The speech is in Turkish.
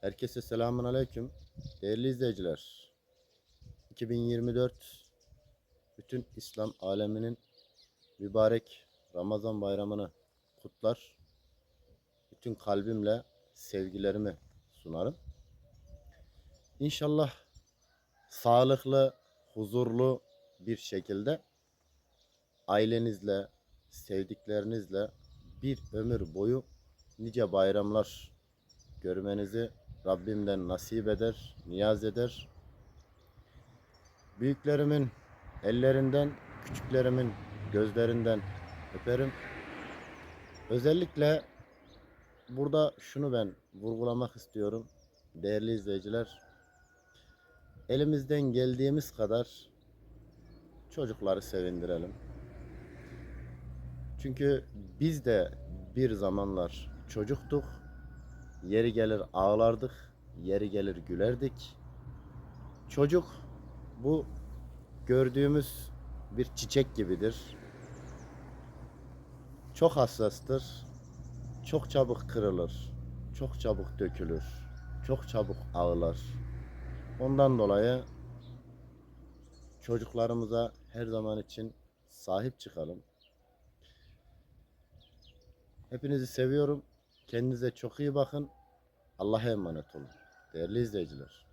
Herkese selamun aleyküm. Değerli izleyiciler. 2024 bütün İslam aleminin mübarek Ramazan bayramını kutlar. Bütün kalbimle sevgilerimi sunarım. İnşallah sağlıklı, huzurlu bir şekilde ailenizle, sevdiklerinizle bir ömür boyu nice bayramlar görmenizi Rabbimden nasip eder, niyaz eder. Büyüklerimin ellerinden, küçüklerimin gözlerinden öperim. Özellikle burada şunu ben vurgulamak istiyorum değerli izleyiciler. Elimizden geldiğimiz kadar çocukları sevindirelim. Çünkü biz de bir zamanlar çocuktuk. Yeri gelir ağlardık, yeri gelir gülerdik. Çocuk bu gördüğümüz bir çiçek gibidir. Çok hassastır. Çok çabuk kırılır. Çok çabuk dökülür. Çok çabuk ağlar. Ondan dolayı çocuklarımıza her zaman için sahip çıkalım. Hepinizi seviyorum. Kendinize çok iyi bakın. Allah'a emanet olun. Değerli izleyiciler.